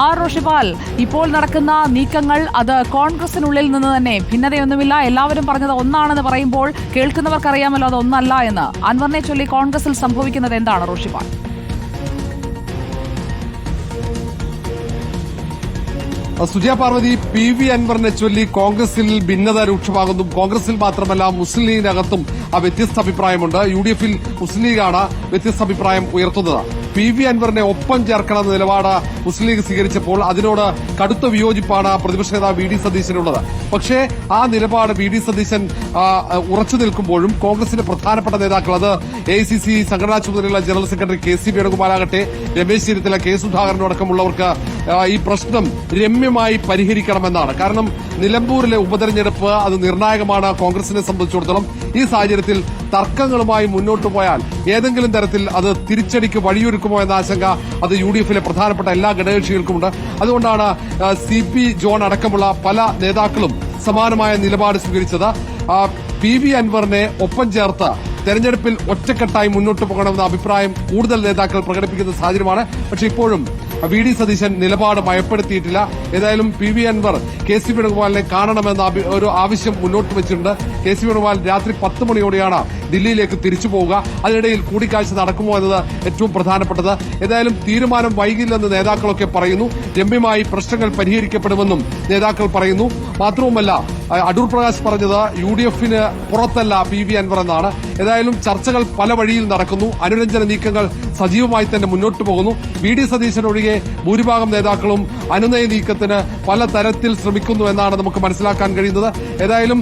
R Roshipal ഇപ്പോൾ നടക്കുന്ന നീക്കങ്ങൾ അത് കോൺഗ്രസിനുള്ളിൽ നിന്ന് തന്നെ ഭിന്നതയൊന്നുമില്ല. എല്ലാവരും പറഞ്ഞത് ഒന്നാണെന്ന് പറയുമ്പോൾ കേൾക്കുന്നവർക്കറിയാമല്ലോ അത് ഒന്നല്ല എന്ന്. അൻവറിനെ ചൊല്ലി കോൺഗ്രസിൽ സംഭവിക്കുന്നത് എന്താണ് റോഷിപാൽ സുജയ പാർവതി പി വി അൻവറിനെ ചൊല്ലി കോൺഗ്രസിൽ ഭിന്നത രൂക്ഷമാകുന്നു. കോൺഗ്രസിൽ മാത്രമല്ല മുസ്ലിം ലീഗിനകത്തും വ്യത്യസ്ത അഭിപ്രായമുണ്ട്. യു ഡി എഫിൽ മുസ്ലിം ലീഗാണ് വ്യത്യസ്ത അഭിപ്രായം ഉയർത്തുന്നത്. പി വി അൻവറിനെ ഒപ്പം ചേർക്കണമെന്ന നിലപാട് മുസ്ലിം ലീഗ് സ്വീകരിച്ചപ്പോൾ അതിനോട് കടുത്ത വിയോജിപ്പാണ് പ്രതിപക്ഷ നേതാവ് വി ഡി സതീശനുള്ളത്. പക്ഷേ ആ നിലപാട് വി ഡി സതീശൻ ഉറച്ചു നിൽക്കുമ്പോഴും കോൺഗ്രസിന്റെ പ്രധാനപ്പെട്ട നേതാക്കൾ അത് എ സി സി സംഘടനാ ചുമതലയുള്ള ജനറൽ സെക്രട്ടറി കെ സി വേണുഗോപാലാകട്ടെ രമേശ് ചെന്നിത്തല കെ സുധാകരനോടക്കമുള്ളവർക്ക് ഈ പ്രശ്നം രമ്യമായി പരിഹരിക്കണമെന്നാണ്. കാരണം നിലമ്പൂരിലെ ഉപതെരഞ്ഞെടുപ്പ് അത് നിർണായകമാണ് കോൺഗ്രസിനെ സംബന്ധിച്ചിടത്തോളം. ഈ സാഹചര്യത്തിൽ തർക്കങ്ങളുമായി മുന്നോട്ട് പോയാൽ ഏതെങ്കിലും തരത്തിൽ അത് തിരിച്ചടിക്ക് വഴിയൊരുക്കുമോ എന്ന ആശങ്ക അത് യു ഡി എഫിലെ പ്രധാനപ്പെട്ട എല്ലാ ഘടകകക്ഷികൾക്കുമുണ്ട്. അതുകൊണ്ടാണ് സി പി ജോൺ അടക്കമുള്ള പല നേതാക്കളും സമാനമായ നിലപാട് സ്വീകരിച്ചത്. പി വി അൻവറിനെ ഒപ്പം ചേർത്ത് തെരഞ്ഞെടുപ്പിൽ ഒറ്റക്കെട്ടായി മുന്നോട്ട് പോകണമെന്ന അഭിപ്രായം കൂടുതൽ നേതാക്കൾ പ്രകടിപ്പിക്കുന്ന സാഹചര്യമാണ്. പക്ഷേ ഇപ്പോഴും വി ഡി സതീശൻ നിലപാട് ഭയപ്പെടുത്തിയിട്ടില്ല. ഏതായാലും P V Anvar K C വേണുഗോപാലിനെ കാണണമെന്ന ഒരു ആവശ്യം മുന്നോട്ട് വെച്ചിട്ടുണ്ട്. കെ സി വേണുഗോപാൽ രാത്രി പത്ത് മണിയോടെയാണ് ദില്ലിയിലേക്ക് തിരിച്ചു പോവുക. അതിനിടയിൽ കൂടിക്കാഴ്ച നടക്കുമോ എന്നത് ഏറ്റവും പ്രധാനപ്പെട്ടത്. ഏതായാലും തീരുമാനം വൈകില്ലെന്ന് നേതാക്കളൊക്കെ പറയുന്നു. രമ്യമായി പ്രശ്നങ്ങൾ പരിഹരിക്കപ്പെടുമെന്നും നേതാക്കൾ പറയുന്നു. മാത്രവുമല്ല അടൂർ പ്രകാശ് പറഞ്ഞത് യു ഡി എഫിന് പുറത്തല്ല പി വി അൻവർ എന്നാണ്. ഏതായാലും ചർച്ചകൾ പല വഴിയിൽ നടക്കുന്നു. അനുരഞ്ജന നീക്കങ്ങൾ സജീവമായി തന്നെ മുന്നോട്ട് പോകുന്നു. വി ഡി സതീശൻ ഒഴികെ ഭൂരിഭാഗം നേതാക്കളും അനുനയ നീക്കത്തിന് പല തരത്തിൽ ശ്രമിക്കുന്നു എന്നാണ് നമുക്ക് മനസ്സിലാക്കാൻ കഴിയുന്നത്. ഏതായാലും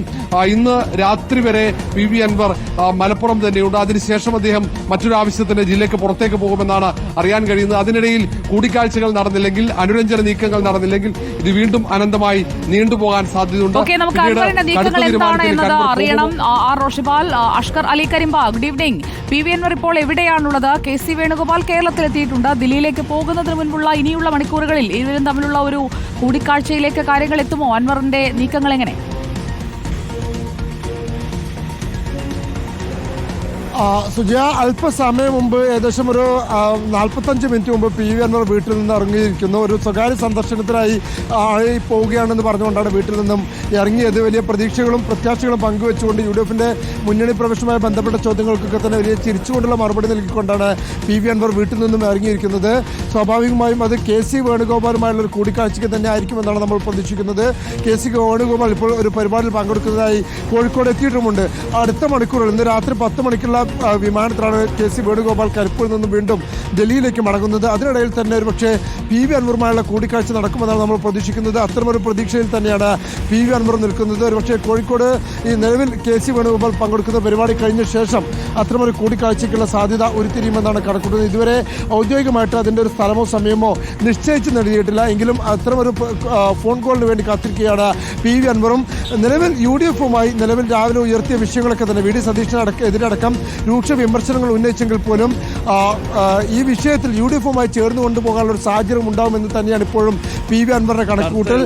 ഇന്ന് രാത്രി വരെ പി വി അൻവർ മലപ്പുറം തന്നെയുണ്ട്. അതിനുശേഷം അദ്ദേഹം മറ്റൊരു ആവശ്യത്തിന് ജില്ലയ്ക്ക് പുറത്തേക്ക് പോകുമെന്നാണ് അറിയാൻ കഴിയുന്നത്. അതിനിടയിൽ കൂടിക്കാഴ്ചകൾ നടന്നില്ലെങ്കിൽ അനുരഞ്ജന നീക്കങ്ങൾ നടന്നില്ലെങ്കിൽ ഇത് വീണ്ടും അനന്തമായി നീണ്ടുപോകാൻ സാധ്യതയുണ്ട്. അറിയണം. R Roshipal Ashkar Ali Karimba good evening. P V Anvar ഇപ്പോൾ എവിടെയാണുള്ളത്? കെ സി വേണുഗോപാൽ കേരളത്തിലെത്തിയിട്ടുണ്ട്. ദില്ലിയിലേക്ക് പോകുന്നതിന് മുൻപുള്ള ഇനിയുള്ള മണിക്കൂറുകളിൽ ഇരുവരും തമ്മിലുള്ള ഒരു കൂടിക്കാഴ്ചയിലേക്ക് കാര്യങ്ങൾ എത്തുമോ? അൻവറിന്റെ നീക്കങ്ങൾ എങ്ങനെ? സുജയ അല്പസമയം മുമ്പ് ഏകദേശം ഒരു നാൽപ്പത്തഞ്ച് മിനിറ്റ് മുമ്പ് പി വി അൻവർ വീട്ടിൽ നിന്ന് ഇറങ്ങിയിരിക്കുന്നു. ഒരു സ്വകാര്യ സന്ദർശനത്തിനായി ആയി പോവുകയാണെന്ന് പറഞ്ഞുകൊണ്ടാണ് വീട്ടിൽ നിന്നും ഇറങ്ങിയത്. വലിയ പ്രതീക്ഷകളും പ്രത്യാശകളും പങ്കുവെച്ചുകൊണ്ട് യു ഡി എഫിന്റെ മുന്നണി പ്രവേശനവുമായി ബന്ധപ്പെട്ട ചോദ്യങ്ങൾക്കൊക്കെ തന്നെ വലിയ ചിരിച്ചുകൊണ്ടുള്ള മറുപടി നൽകിക്കൊണ്ടാണ് പി വി അൻവർ വീട്ടിൽ നിന്നും ഇറങ്ങിയിരിക്കുന്നത്. സ്വാഭാവികമായും അത് കെ സി വേണുഗോപാലുമായുള്ള ഒരു കൂടിക്കാഴ്ചയ്ക്ക് തന്നെ ആയിരിക്കുമെന്നാണ് നമ്മൾ പ്രതീക്ഷിക്കുന്നത്. കെ സി വേണുഗോപാൽ ഇപ്പോൾ ഒരു പരിപാടിയിൽ പങ്കെടുക്കുന്നതായി കോഴിക്കോട് എത്തിയിട്ടുമുണ്ട്. അടുത്ത മണിക്കൂറിൽ ഇന്ന് രാത്രി പത്ത് മണിക്കുള്ള വിമാനത്തിലാണ് കെ സി വേണുഗോപാൽ കരിപ്പൂരിൽ നിന്നും വീണ്ടും ഡൽഹിയിലേക്ക് മടങ്ങുന്നത്. അതിനിടയിൽ തന്നെ ഒരു പക്ഷേ പി വി അൻവറുമായുള്ള കൂടിക്കാഴ്ച നടക്കുമെന്നാണ് നമ്മൾ പ്രതീക്ഷിക്കുന്നത്. അത്തരമൊരു പ്രതീക്ഷയിൽ തന്നെയാണ് പി വി അൻവർ നിൽക്കുന്നത്. ഒരു പക്ഷേ കോഴിക്കോട് ഈ നിലവിൽ കെ സി വേണുഗോപാൽ പങ്കെടുക്കുന്ന പരിപാടി കഴിഞ്ഞ ശേഷം അത്തരമൊരു കൂടിക്കാഴ്ചയ്ക്കുള്ള സാധ്യത ഉരുത്തിരിയുമെന്നാണ് കണക്കൂട്ടുന്നത് ഇതുവരെ ഔദ്യോഗികമായിട്ട് അതിന്റെ ഒരു സ്ഥലമോ സമയമോ നിശ്ചയിച്ച് നൽകിയിട്ടില്ല. എങ്കിലും അത്തരമൊരു ഫോൺ കോളിന് വേണ്ടി കാത്തിരിക്കുകയാണ് പി വി അൻവറും. നിലവിൽ യു ഡി എഫുമായി നിലവിൽ രാവിലെ ഉയർത്തിയ വിഷയങ്ങളൊക്കെ തന്നെ വി ഡി സതീശനടക്കം എതിരടക്കം രൂക്ഷ വിമർശനങ്ങൾ ഉന്നയിച്ചെങ്കിൽ പോലും ഈ വിഷയത്തിൽ യു ഡി എഫുമായി ചേർന്ന് കൊണ്ടുപോകാനുള്ള ഒരു സാഹചര്യം ഉണ്ടാകുമെന്ന് തന്നെയാണ് ഇപ്പോഴും പി വി അൻവറിന്റെ കണക്കുകൂട്ടൽ.